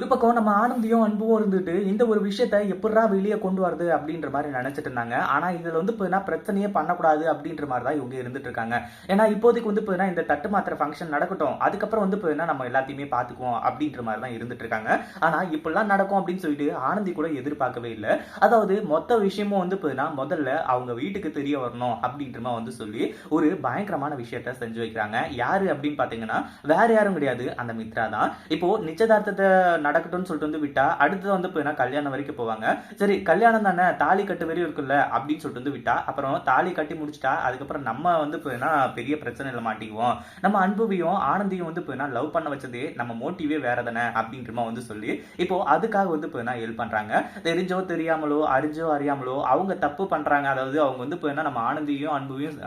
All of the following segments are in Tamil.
ஒரு பக்கம் நம்ம ஆனந்தியும் அன்பும் இருந்துட்டு இந்த ஒரு விஷயத்த எப்படா வெளியே கொண்டு வருது அப்படின்ற மாதிரி நினைச்சிட்டு இருந்தாங்க. ஆனா இதுல வந்து இப்போ பிரச்சனையே பண்ணக்கூடாது அப்படின்ற மாதிரி தான் இவங்க இருந்துட்டு இருக்காங்க. ஏன்னா இப்போதைக்கு வந்து இப்போ இந்த தட்டு மாத்திர ஃபங்க்ஷன் நடக்கட்டும். அதுக்கப்புறம் வந்து இப்போ நம்ம எல்லாத்தையுமே பார்த்துக்குவோம் அப்படின்ற மாதிரி தான் இருந்துட்டு இருக்காங்க. ஆனா இப்படிலாம் நடக்கும் அப்படின்னு சொல்லிட்டு ஆனந்தி கூட எதிர்பார்க்கவே இல்லை. அதாவது மொத்த விஷயமும் வந்து இப்போ முதல்ல அவங்க வீட்டுக்கு தெரிய வரணும் அப்படின்ற மாதிரி வந்து சொல்லி ஒரு பயங்கரமான விஷயத்த செஞ்சு வைக்கிறாங்க. யாரு அப்படின்னு பாத்தீங்கன்னா வேற யாரும் கிடையாது. அந்த மித்ரா தான். இப்போ நிச்சயதார்த்தத்தை நடக்கட்டும்னு சொல்லிட்டு வந்து விட்டா அடுத்தது வந்து போயினா கல்யாணம் வரைக்கும் போவாங்க. சரி கல்யாணம் தானே தாலி கட்டு வரையும் இருக்குல்ல அப்படின்னு சொல்லிட்டு வந்து விட்டா அப்புறம் தாலி கட்டி முடிச்சிட்டா அதுக்கப்புறம் நம்ம வந்து போயினா பெரிய பிரச்சனையில மாட்டிக்குவோம். நம்ம அன்புவையும் ஆனந்தியும் வந்து போயினா லவ் பண்ண வச்சதே நம்ம மோட்டிவே வேற தானே அப்படின்றமா வந்து சொல்லி இப்போ அதுக்காக வந்து போயினா ஹெல்ப் பண்றாங்க. தெரிஞ்சோ தெரியாமலோ அறிஞ்சோ அறியாமலோ அவங்க தப்பு பண்றாங்க. அதாவது அவங்க வந்து போயினா நம்ம ஆனந்தியும் அன்புவையும்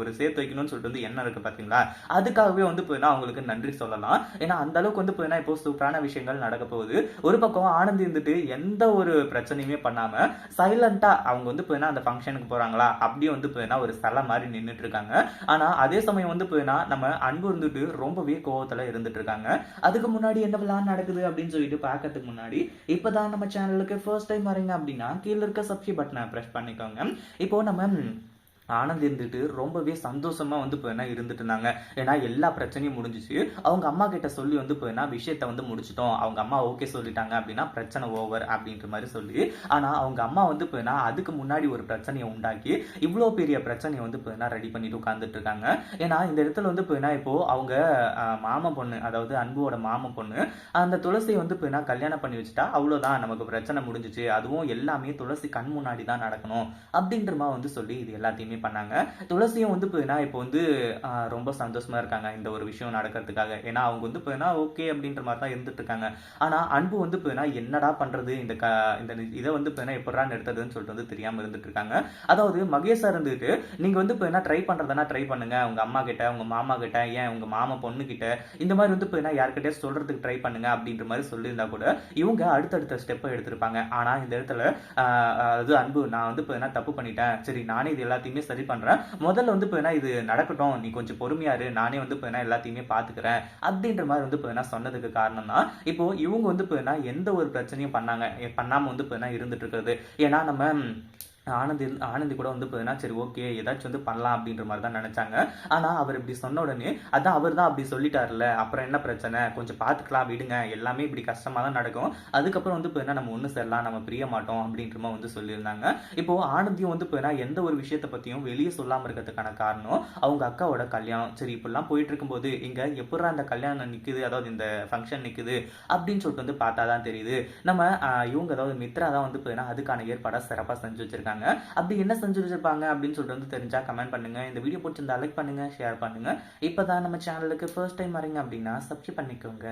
ஒரு சேர்த்து வைக்கணும்னு சொல்லிட்டு வந்து என்ன இருக்கு பாத்தீங்களா? அதுக்காகவே வந்து போயினா அவங்களுக்கு நன்றி சொல்லலாம். ஏன்னா அந்த அளவுக்கு வந்து போயினா இப்போ சூப்பரான விஷயங்கள் நடக்க போகுது ஒரு பக்கம் ஆனந்தி இருந்துட்டு எந்த ஒரு பிரச்சனையுமே பண்ணாம சைலண்டா அவங்க வந்து போயினா அந்த ஃபங்க்ஷனுக்கு போறாங்களா? அப்படியே வந்து போயினா ஒரு சிலை மாதிரி நின்றுட்டு இருக்காங்க. ஆனா அதே சமயம் வந்து போயினா நம்ம அன்பு இருந்துட்டு ரொம்பவே கோவத்துல இருந்துட்டு இருக்காங்க. அதுக்கு முன்னாடி என்னவெல்லாம் நடக்குது அப்படின்னு சொல்லிட்டு பார்க்கறதுக்கு முன்னாடி இப்பதான் நம்ம சேனலுக்கு ஃபர்ஸ்ட் டைம் வரீங்க அப்படின்னா கீழே இருக்க சப்ஸ்கிரைப் பட்டனை ப்ரெஸ் பண்ணிக்கோங்க. இப்போ நம்ம ஆனந்த் இருந்துட்டு ரொம்பவே சந்தோஷமா வந்து போயினா இருந்துட்டு இருந்தாங்க ஏன்னா எல்லா பிரச்சனையும் முடிஞ்சிச்சு. அவங்க அம்மா கிட்ட சொல்லி வந்து போயினா விஷயத்த வந்து முடிச்சிட்டோம். அவங்க அம்மா ஓகே சொல்லிட்டாங்க அப்படின்னா பிரச்சனை ஓவர் அப்படின்ற மாதிரி சொல்லி ஆனா அவங்க அம்மா வந்து போயினா அதுக்கு முன்னாடி ஒரு பிரச்சனையை உண்டாக்கி இவ்வளோ பெரிய பிரச்சனையை வந்து போயினா ரெடி பண்ணிட்டு உட்காந்துட்டு இருக்காங்க. ஏன்னா இந்த இடத்துல வந்து போயினா இப்போ அவங்க ஆஹ், மாமா பொண்ணு அதாவது அன்புவோட மாமா பொண்ணு அந்த துளசியை வந்து போயினா கல்யாணம் பண்ணி வச்சுட்டா அவ்வளோதான் நமக்கு பிரச்சனை முடிஞ்சிச்சு. அதுவும் எல்லாமே துளசி கண் முன்னாடி தான் நடக்கணும் அப்படின்ற மாதிரி வந்து சொல்லி இது எல்லாத்தையுமே பண்ணாங்க. துளசியும் வந்து பார்த்தீங்கன்னா இப்போ வந்து ரொம்ப சந்தோஷமா இருக்காங்க இந்த ஒரு விஷயம் நடக்கிறதுக்காக. ஏன்னா அவங்க வந்து பார்த்தீங்கன்னா ஓகே அப்படின்ற மாதிரி தான் இருந்துட்டு இருக்காங்க ஆனா அன்பு வந்து பார்த்தீங்கன்னா என்னடா பண்றது? இந்த க இந்த இதை வந்து பார்த்தீங்கன்னா எப்படா நிறுத்துறதுன்னு சொல்லிட்டு வந்து தெரியாம இருந்துட்டு இருக்காங்க அதாவது மகேஷா இருந்துட்டு நீங்க வந்து பார்த்தீங்கன்னா ட்ரை பண்றதுனா ட்ரை பண்ணுங்க. உங்க அம்மா கிட்ட உங்க மாமா கிட்ட ஏன் உங்க மாமா பொண்ணு கிட்ட இந்த மாதிரி வந்து பார்த்தீங்கன்னா யார்கிட்டயே சொல்றதுக்கு ட்ரை பண்ணுங்க அப்படின்ற மாதிரி சொல்லியிருந்தா கூட இவங்க அடுத்தடுத்த ஸ்டெப்பை எடுத்திருப்பாங்க. ஆனா இந்த இடத்துல அது அன்பு. நான் வந்து இப்போ என்ன தப்பு பண்ணிட்டேன். சரி நானே இது எல்லாத்தையுமே சரி பண்றேன். முதல்ல வந்து இப்போ என்ன இது நடக்கட்டும். நீ கொஞ்சம் பொறுமையாரு நானே வந்து இப்போ என்ன எல்லாத்தையுமே பாத்துக்கிறேன். அப்படின்ற மாதிரி வந்து இப்போ என்ன சொன்னதுக்கு காரணம் தான் இப்போ இவங்க வந்து இப்போ என்ன எந்த ஒரு பிரச்சனையும் பண்ணாங்க பண்ணாம வந்து இப்போ என்ன இருந்துட்டு இருக்கிறது. ஏன்னா நம்ம ஆனந்தி ஆனந்தி கூட வந்து பார்த்தீங்கன்னா சரி ஓகே ஏதாச்சும் வந்து பண்ணலாம் அப்படின்ற மாதிரி தான் நினச்சாங்க. ஆனால் அவர் இப்படி சொன்ன உடனே அதான் அவர் தான் அப்படி சொல்லிட்டார்ல அப்புறம் என்ன பிரச்சனை? கொஞ்சம் பார்த்துக்கலாம் விடுங்க. எல்லாமே இப்படி கஷ்டமாக தான் நடக்கும். அதுக்கப்புறம் வந்து பார்த்தீங்கன்னா நம்ம ஒன்று சேரலாம் நம்ம பிரிய மாட்டோம் அப்படின்ற மாதிரி வந்து சொல்லியிருந்தாங்க. இப்போ ஆனந்தியும் வந்து பார்த்தீங்கன்னா எந்த ஒரு விஷயத்தை பற்றியும் வெளியே சொல்லாமல் இருக்கிறதுக்கான காரணம் அவங்க அக்காவோட கல்யாணம். சரி இப்படிலாம் போயிட்டு இருக்கும்போது இங்கே எப்படா அந்த கல்யாணம் நிற்குது அதாவது இந்த ஃபங்க்ஷன் நிற்குது அப்படின்னு சொல்லிட்டு வந்து பார்த்தா தான் தெரியுது. நம்ம இவங்க அதாவது மித்ரா தான் வந்து பார்த்தீங்கன்னா அதுக்கான ஏற்பாடாக சிறப்பாக செஞ்சு வச்சிருக்காங்க. அப்படி என்ன செஞ்சு வச்சிருப்பாங்க அப்படின்னு சொல்லிட்டு வந்து தெரிஞ்சா கமெண்ட் பண்ணுங்க. இந்த வீடியோ பிடிச்சிருந்தா லைக் பண்ணுங்க ஷேர் பண்ணுங்க. இப்பதான் நம்ம சேனலுக்கு ஃபர்ஸ்ட் டைம் வரீங்க அப்படின்னா சப்ஸ்கிரைப் பண்ணிக்கோங்க.